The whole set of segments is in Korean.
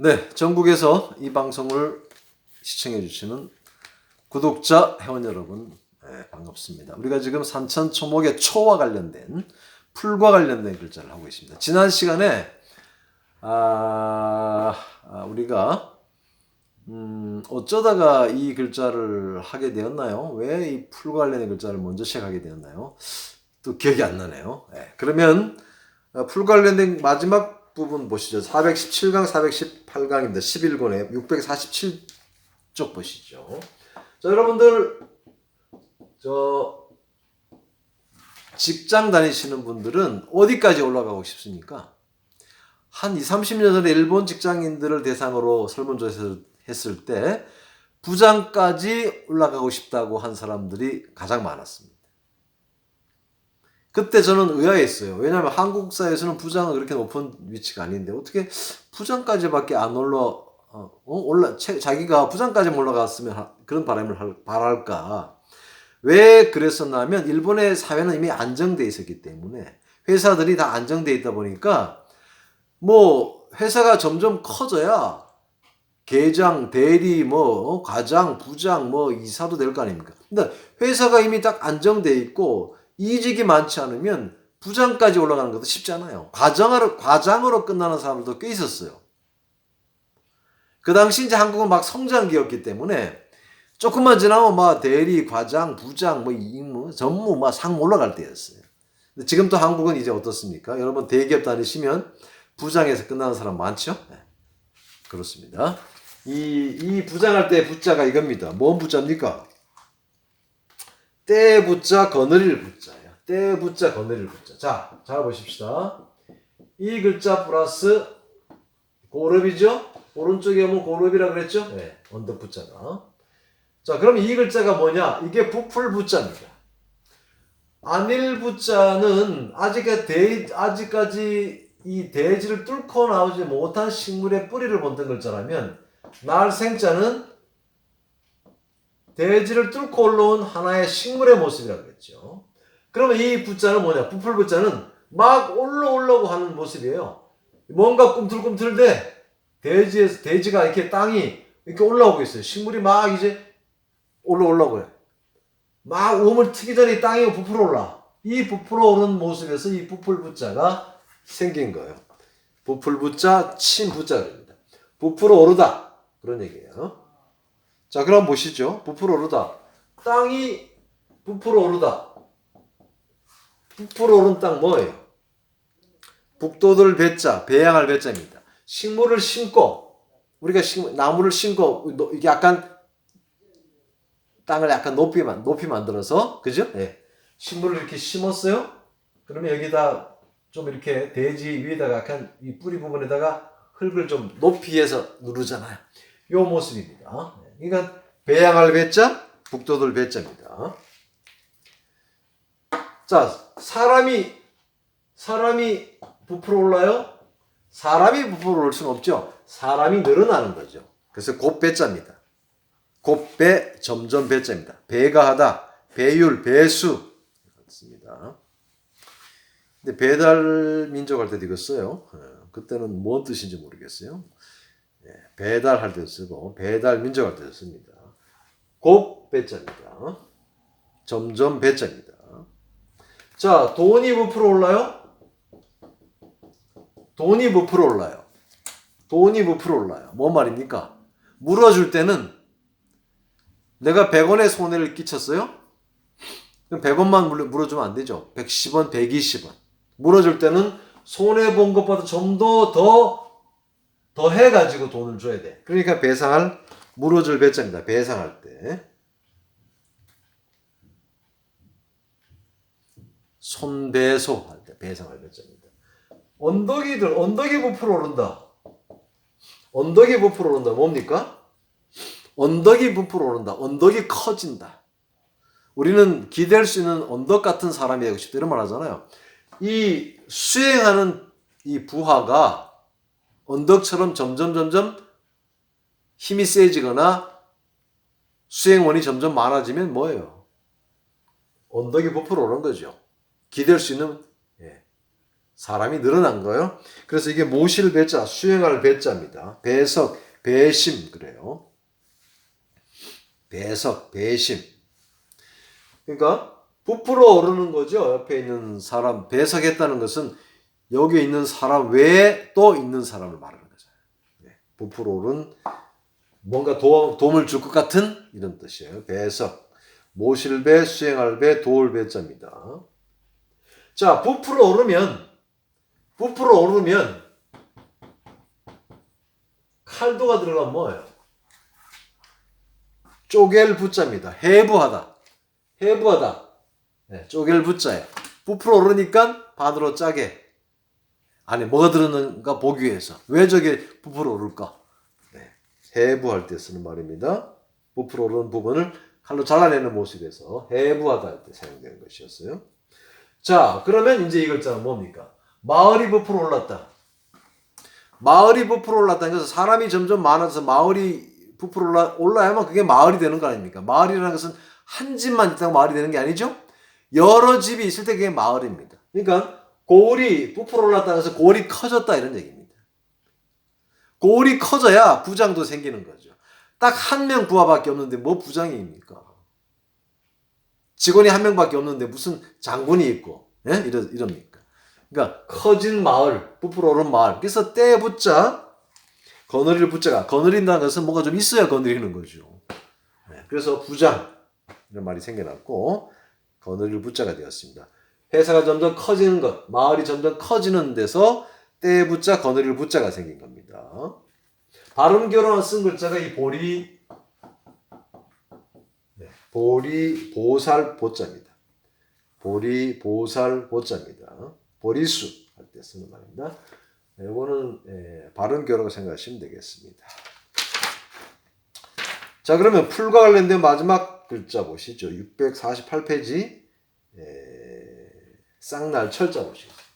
네, 전국에서 이 방송을 시청해 주시는 구독자 회원 여러분 네, 반갑습니다. 우리가 지금 산천 초목의 초와 관련된 풀과 관련된 글자를 하고 있습니다. 지난 시간에 아, 아, 우리가 음, 어쩌다가 이 글자를 하게 되었나요? 왜 이 풀과 관련된 글자를 먼저 시작하게 되었나요? 또 기억이 안 나네요. 네, 그러면 어, 풀 관련된 마지막 부분 보시죠. 417강, 418강입니다. 11권에 647쪽 보시죠. 자, 여러분들, 저, 직장 다니시는 분들은 어디까지 올라가고 싶습니까? 한 2, 30년 전에 일본 직장인들을 대상으로 설문조사를 했을 때 부장까지 올라가고 싶다고 한 사람들이 가장 많았습니다. 그때 저는 의아했어요. 왜냐하면 한국 사회에서는 부장은 그렇게 높은 위치가 아닌데 어떻게 부장까지밖에 안 올라 어, 어? 올라 채- 자기가 부장까지 올라갔으면 하- 그런 바람을 할- 바랄까? 왜 그랬었냐면 일본의 사회는 이미 안정돼 있었기 때문에 회사들이 다 안정돼 있다 보니까 뭐 회사가 점점 커져야 계장, 대리, 뭐 어, 과장, 부장, 뭐 이사도 될 거 아닙니까? 근데 회사가 이미 딱 안정돼 있고 이직이 많지 않으면 부장까지 올라가는 것도 쉽지 않아요. 과장으로 과장으로 끝나는 사람들도 꽤 있었어요. 그 당시 이제 한국은 막 성장기였기 때문에 조금만 지나면 막 대리, 과장, 부장, 뭐 임무, 전무, 막 상 올라갈 때였어요. 근데 지금 또 한국은 이제 어떻습니까? 여러분 대기업 다니시면 부장에서 끝나는 사람 많죠? 네. 그렇습니다. 이, 이 부장할 때 부자가 이겁니다. 뭔 부자입니까? 때 부자 거느릴 부자야. 때 부자 거느릴 부자. 자, 잘 보십시다. 이 글자 플러스 고릅이죠? 오른쪽에 오면 고릅이라 그랬죠? 네, 언덕 부자가. 자, 그럼 이 글자가 뭐냐? 이게 부풀 부자입니다. 안일 부자는 아직까지 대, 아직까지 이 대지를 뚫고 나오지 못한 식물의 뿌리를 본뜬 글자라면 날 생자는 대지를 뚫고 올라온 하나의 식물의 모습이라고 그랬죠. 그러면 이 부자는 뭐냐? 부풀 부자는 막 올라오려고 하는 모습이에요. 뭔가 꿈틀꿈틀대 대지에서 대지가 이렇게 땅이 이렇게 올라오고 있어요. 식물이 막 이제 올라오려고 해요. 막 우물 트기 전에 이 땅이 부풀어 올라. 이 부풀어 오는 모습에서 이 부풀 부자가 생긴 거예요. 부풀 부자, 친 부자입니다. 부풀어 오르다. 그런 얘기예요. 자, 그럼 보시죠. 부풀어 오르다. 땅이 부풀어 오르다. 부풀어 오른 땅 뭐예요? 북도들 배자, 배양할 배자입니다. 식물을 심고, 우리가 식, 나무를 심고, 약간 땅을 약간 높이, 만- 높이 만들어서, 그죠? 예. 식물을 이렇게 심었어요? 그러면 여기다 좀 이렇게 대지 위에다가 약간 이 뿌리 부분에다가 흙을 좀 높이 해서 누르잖아요. 요 모습입니다. 그러니까 배양할 배자, 북도들 배자입니다. 자, 사람이 사람이 부풀어 올라요? 사람이 부풀어 올 수는 없죠. 사람이 늘어나는 거죠. 그래서 곱 배자입니다. 곱배 점점 배자입니다. 배가 하다, 배율, 배수 그렇습니다. 근데 배달 민족 할 때도 이거 써요. 어, 그때는 뭔 뜻인지 모르겠어요. 예, 배달할 때 쓰고 배달 민족 할 때도 씁니다. 곱 배자입니다. 점점 배자입니다. 자, 돈이 부풀어 올라요? 돈이 부풀어 올라요. 돈이 부풀어 올라요. 뭔 말입니까? 물어줄 때는 내가 100원의 손해를 끼쳤어요? 그럼 100원만 물어, 물어주면 안 되죠. 110원, 120원. 물어줄 때는 손해본 것보다 좀 더, 더, 더 해가지고 돈을 줘야 돼. 그러니까 배상할, 물어줄 배짱입니다. 배상할 때. 손배소 할 때 배상할 배짱입니다. 언덕이들, 언덕이 부풀어 오른다. 언덕이 부풀어 오른다. 뭡니까? 언덕이 부풀어 오른다. 언덕이 커진다. 우리는 기댈 수 있는 언덕 같은 사람이 되고 싶다. 이런 말 하잖아요. 이 수행하는 이 부하가 언덕처럼 점점 점점 힘이 세지거나 수행원이 점점 많아지면 뭐예요? 언덕이 부풀어 오른 거죠. 기댈 수 있는 예, 사람이 늘어난 거예요. 그래서 이게 모실 배자, 수행할 배자입니다. 배석, 배심 그래요. 배석, 배심. 그러니까 부풀어 오르는 거죠. 옆에 있는 사람 배석했다는 것은 여기 있는 사람 외에 또 있는 사람을 말하는 거죠. 네. 부풀어 오른 뭔가 도, 도움을 줄 것 같은 이런 뜻이에요. 배석. 모실배, 수행할배, 도울배자입니다. 자, 부풀어 오르면 부풀어 오르면 칼도가 들어가면 뭐예요? 쪼갤 부자입니다. 해부하다. 해부하다. 네, 쪼갤 부자예요. 부풀어 오르니까 반으로 짜게. 안에 뭐가 들었는가 보기 위해서. 왜 저게 부풀어 오를까? 네, 해부할 때 쓰는 말입니다. 부풀어 오르는 부분을 칼로 잘라내는 모습에서 해부하다 할 때 사용되는 것이었어요. 자, 그러면 이제 이 글자는 뭡니까? 마을이 부풀어 올랐다. 마을이 부풀어 올랐다는 것은 사람이 점점 많아서 마을이 부풀어 올라, 올라야만 그게 마을이 되는 거 아닙니까? 마을이라는 것은 한 집만 있다고 마을이 되는 게 아니죠? 여러 집이 있을 때 그게 마을입니다. 그러니까 고을이 부풀어 올랐다는 것은 고을이 커졌다 이런 얘기입니다. 고을이 커져야 부장도 생기는 거죠. 딱 한 명 부하밖에 없는데 뭐 부장입니까? 직원이 한 명밖에 없는데 무슨 장군이 있고 예? 이러, 이럽니까? 그러니까 커진 마을, 부풀어 오른 마을. 그래서 때 붙자 거느릴 붙자가 거느린다는 것은 뭐가 좀 있어야 거느리는 거죠. 네, 그래서 부장 이런 말이 생겨났고 거느릴 붙자가 되었습니다. 회사가 점점 커지는 것, 마을이 점점 커지는 데서 때 붙자 거느릴 붙자가 생긴 겁니다. 발음 결혼을 쓴 글자가 이 보리 네, 보리 보살 보자입니다. 보리 보살 보자입니다. 보리수 할 때 쓰는 말입니다. 이거는 예, 발음 결혼을 생각하시면 되겠습니다. 자 그러면 풀과 관련된 마지막 글자 보시죠. 648페이지 예, 쌍날 철자 보시겠습니다.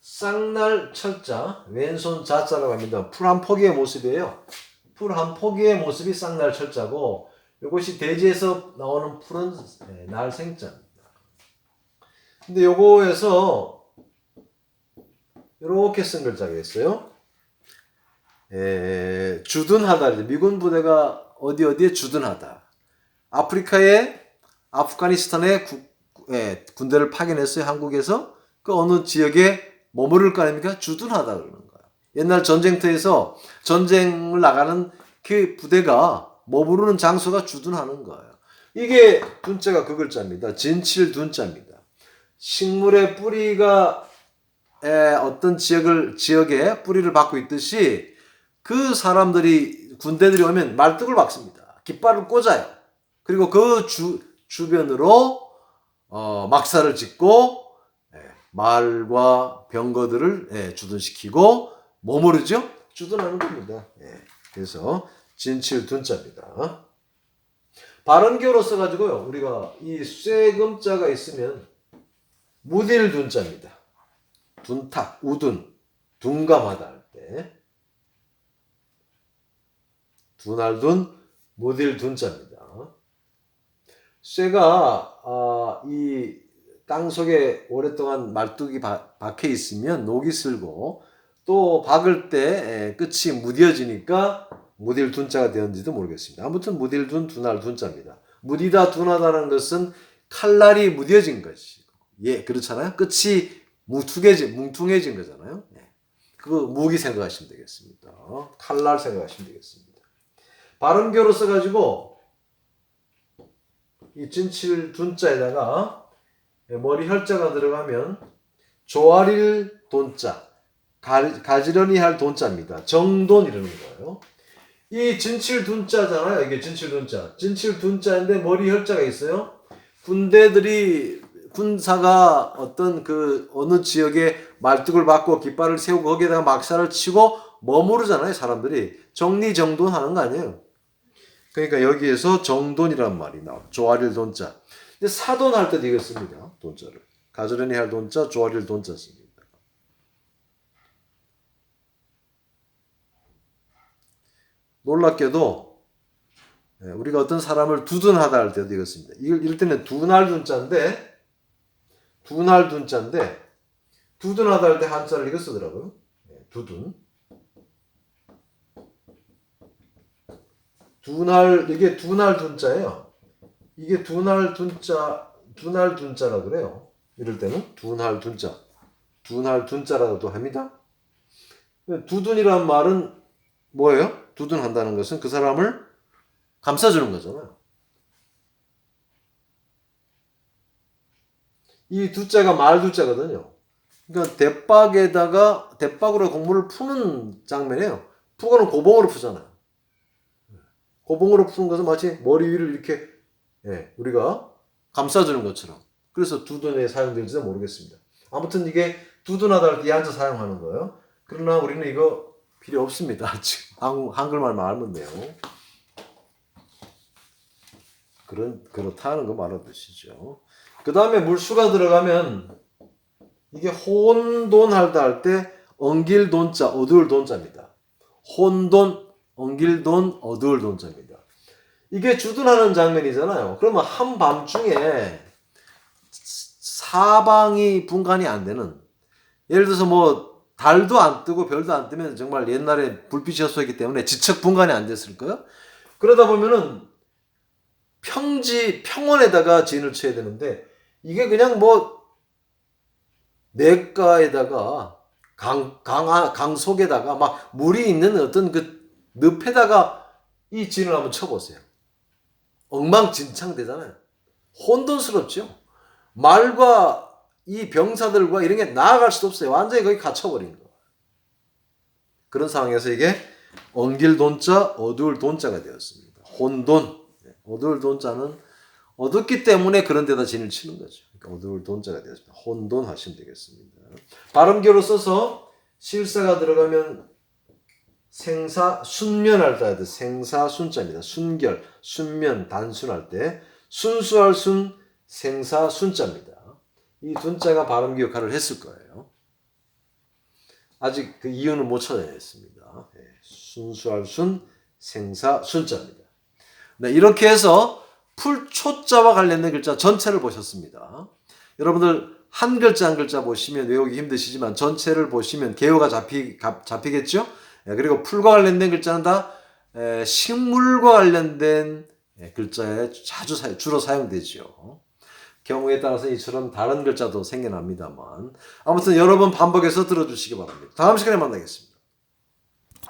쌍날 철자 왼손 자자라고 합니다. 풀 한 포기의 모습이에요. 풀 한 포기의 모습이 쌍날 철자고 이것이 대지에서 나오는 풀은 네, 날생자입니다. 근데 요거에서 이렇게 쓴 글자가 있어요. 에, 주둔하다. 미군 부대가 어디 어디에 주둔하다. 아프리카에 아프가니스탄에 구, 에, 군대를 파견했어요. 한국에서 그 어느 지역에 머무를 거 아닙니까? 주둔하다 그러는 거예요. 옛날 전쟁터에서 전쟁을 나가는 그 부대가 머무르는 장소가 주둔하는 거예요. 이게 둔자가 그 글자입니다. 진칠 둔자입니다. 식물의 뿌리가 에, 어떤 지역을 지역에 뿌리를 받고 있듯이 그 사람들이 군대들이 오면 말뚝을 박습니다. 깃발을 꽂아요. 그리고 그 주, 주변으로 어, 막사를 짓고 예, 말과 병거들을 예, 주둔시키고 머무르죠. 주둔하는 겁니다. 예, 그래서 진칠 둔자입니다. 발언교로 써가지고요. 우리가 이 쇠금자가 있으면 무딜 둔자입니다. 둔탁, 우둔, 둔감하다 할 때. 두날둔, 무딜 둔 자입니다. 쇠가 아, 이 땅속에 오랫동안 말뚝이 바, 박혀 있으면 녹이 슬고 또 박을 때 끝이 무뎌지니까 무딜 둔자가 되었는지도 모르겠습니다. 아무튼 무딜 둔, 두날 둔자입니다. 무디다 둔하다는 것은 칼날이 무뎌진 것이 예 그렇잖아요. 끝이 뭉퉁해진 뭉퉁해진 거잖아요. 예. 그거 무기 생각하시면 되겠습니다. 칼날 생각하시면 되겠습니다. 발음교로 써가지고 이 진칠 둔자에다가 머리 혈자가 들어가면 조아릴 돈자 가, 지런히 할 돈자입니다. 정돈 이러는 거예요. 이 진칠 둔자잖아요. 이게 진칠 둔자. 진칠 둔자인데 머리 혈자가 있어요. 군대들이 군사가 어떤 그 어느 지역에 말뚝을 받고 깃발을 세우고 거기에다가 막사를 치고 머무르잖아요. 사람들이 정리정돈하는 거 아니에요. 그러니까 여기에서 정돈이란 말이 나와. 조아릴 돈자. 근데 사돈 할 때도 이거 씁니다. 돈자를. 가지런히 할 돈자, 조아릴 돈자 씁니다. 놀랍게도 예, 우리가 어떤 사람을 두둔하다 할 때도 이것입니다. 이걸 이럴 때는 두날 둔자인데 두날 둔자인데 두둔하다 할 때 한자를 이거 쓰더라고요. 예, 두둔. 두날 이게 두날 둔자예요. 이게 두날 둔자 두날 둔자라 그래요. 이럴 때는 두날 둔자 두날 둔자라고도 합니다. 두둔이란 말은 뭐예요? 두둔한다는 것은 그 사람을 감싸주는 거잖아요. 이 두자가 말 두자거든요. 그러니까 대박에다가 대박으로 곡물을 푸는 장면이에요. 푸고는 고봉으로 푸잖아요. 고봉으로 푸는 것은 마치 머리 위를 이렇게 예, 우리가 감싸주는 것처럼. 그래서 두둔에 사용될지도 모르겠습니다. 아무튼 이게 두둔하다 할 때 한자 사용하는 거예요. 그러나 우리는 이거 필요 없습니다. 지금 한, 한글말만 알면 돼요. 그런 그렇다는 거 말하듯이죠. 그 다음에 물수가 들어가면 이게 혼돈할다 할 때 엉길 돈자 어두울 돈자입니다. 혼돈 엉길 돈 어두울 돈자입니다. 이게 주둔하는 장면이잖아요. 그러면 한밤중에 사방이 분간이 안 되는 예를 들어서 뭐 달도 안 뜨고 별도 안 뜨면 정말 옛날에 불빛이 었었기 때문에 지척 분간이 안 됐을 거예요. 그러다 보면은 평지 평원에다가 진을 쳐야 되는데 이게 그냥 뭐 냇가에다가 강, 강, 강 속에다가 막 물이 있는 어떤 그 늪에다가 이 진을 한번 쳐보세요. 엉망진창 되잖아요. 혼돈스럽죠. 말과 이 병사들과 이런 게 나아갈 수도 없어요. 완전히 거기 갇혀버린 거. 그런 상황에서 이게 엉길 돈자, 어두울 돈자가 되었습니다. 혼돈. 어두울 돈자는 어둡기 때문에 그런 데다 진을 치는 거죠. 그러니까 어두울 돈자가 되었습니다. 혼돈 하시면 되겠습니다. 발음교로 써서 실사가 들어가면 생사 순면할 때 해야 돼. 생사 순자입니다. 순결, 순면, 단순할 때 순수할 순, 생사 순자입니다. 이 둔자가 발음기 역할을 했을 거예요. 아직 그 이유는 못 찾아냈습니다. 네, 순수할 순, 생사 순자입니다. 네, 이렇게 해서 풀초자와 관련된 글자 전체를 보셨습니다. 여러분들 한 글자 한 글자 보시면 외우기 힘드시지만 전체를 보시면 개요가 잡히, 잡히겠죠? 예, 그리고 풀과 관련된 글자는 다 에, 식물과 관련된 예, 글자에 자주 사, 주로 사용되죠. 경우에 따라서 이처럼 다른 글자도 생겨납니다만 아무튼 여러 번 반복해서 들어주시기 바랍니다. 다음 시간에 만나겠습니다.